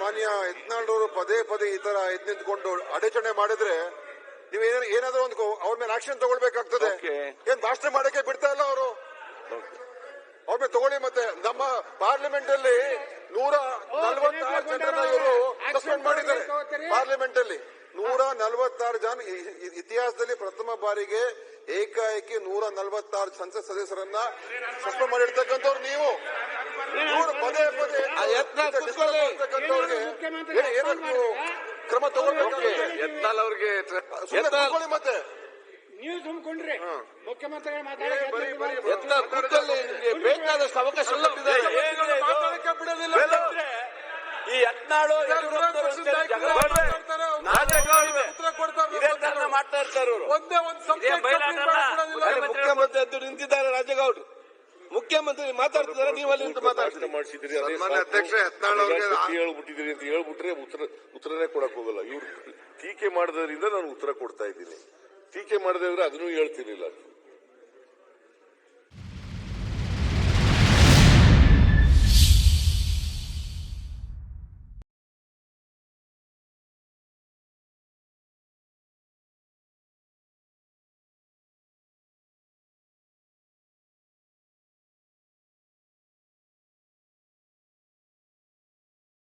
ಮಾನ್ಯ ಯತ್ನಾಳ್ರವರು ಪದೇ ಪದೇ ಈ ತರ ಎದ್ ನಿಂತ್ಕೊಂಡು ಅಡಚಣೆ ಮಾಡಿದ್ರೆ ನೀವು ಏನಾದ್ರೂ ಒಂದು ಅವ್ರ ಮೇಲೆ ಆಕ್ಷನ್ ತಗೊಳ್ಬೇಕಾಗ್ತದೆ. ಏನ್ ಭಾಷಣ ಮಾಡಕ್ಕೆ ಬಿಡ್ತಾ ಇಲ್ಲ ಅವರು? ಅವ್ರ ಮೇಲೆ ತಗೊಳ್ಳಿ ಮತ್ತೆ. ನಮ್ಮ ಪಾರ್ಲಿಮೆಂಟ್ ಅಲ್ಲಿ ನೂರ ನಲವತ್ತಾರು ಜನರನ್ನ ಇವರು ಸಸ್ಪೆಂಡ್ ಮಾಡಿದ್ದಾರೆ. ಪಾರ್ಲಿಮೆಂಟ್ ಅಲ್ಲಿ ನೂರ ನಲವತ್ತಾರು ಜನ ಇತಿಹಾಸದಲ್ಲಿ ಪ್ರಥಮ ಬಾರಿಗೆ ಏಕಾಏಕಿ ನೂರ ನಲ್ವತ್ತಾರು ಸಂಸತ್ ಸದಸ್ಯರನ್ನ ಸಸ್ಪೆಂಡ್ ಮಾಡಿರ್ತಕ್ಕಂಥವ್ರು ನೀವು. ಪದೇ ಪದೇ ಆ ಯತ್ನ ಕೂತ್ಕೊಳ್ಳಿ. ಏನಾದ್ರು ಕ್ರಮ ತಗೋಬೇಕು ಯತ್ನಾಳ್ ಅವ್ರಿಗೆ ಸುಮ್ಮನೆ ಯತ್ನಾಳ್- ಕೂತ್ಕೊಳ್ಳಿ ಮತ್ತೆ. ನೀವು ತುಂಬಿಕೊಂಡ್ರಿ ಮುಖ್ಯಮಂತ್ರಿಗಳು ಮಾತಾಡಿ ಬೇಕಾದಷ್ಟು ಅವಕಾಶ ಮಾತಾಡಕ್ಕೆ ಬಿಡೋದಿಲ್ಲ. ಈ ಯತ್ನಾಳು ಮಾಡ್ತಾ ಇರ್ತಾರೆ ಒಂದೇ ಒಂದು ಮುಖ್ಯಮಂತ್ರಿ ಎದ್ದು ನಿಂತಿದ್ದಾರೆ ರಾಜಗೌಡ್ರು. ಮುಖ್ಯಮಂತ್ರಿ ಮಾತಾಡ್ತಿದ್ದಾರೆ ನೀವು ಅಲ್ಲಿ ನಿಂತು ಮಾತಾಡ್ತೀರಿ. ಮಾಡಿಸಿದ್ರಿ ಹೇಳ್ಬಿಟ್ಟಿದ್ದೀರಿ ಅಂತ ಹೇಳ್ಬಿಟ್ರೆ ಉತ್ತರ ಉತ್ತರನೇ ಕೊಡಕ್ ಹೋಗಲ್ಲ. ಇವ್ರು ಟೀಕೆ ಮಾಡಿದ್ರಿಂದ ನಾನು ಉತ್ತರ ಕೊಡ್ತಾ ಇದ್ದೀನಿ. ಟೀಕೆ ಮಾಡಿದ್ರೆ ಅದನ್ನು ಹೇಳ್ತಿರ್ಲಿಲ್ಲ.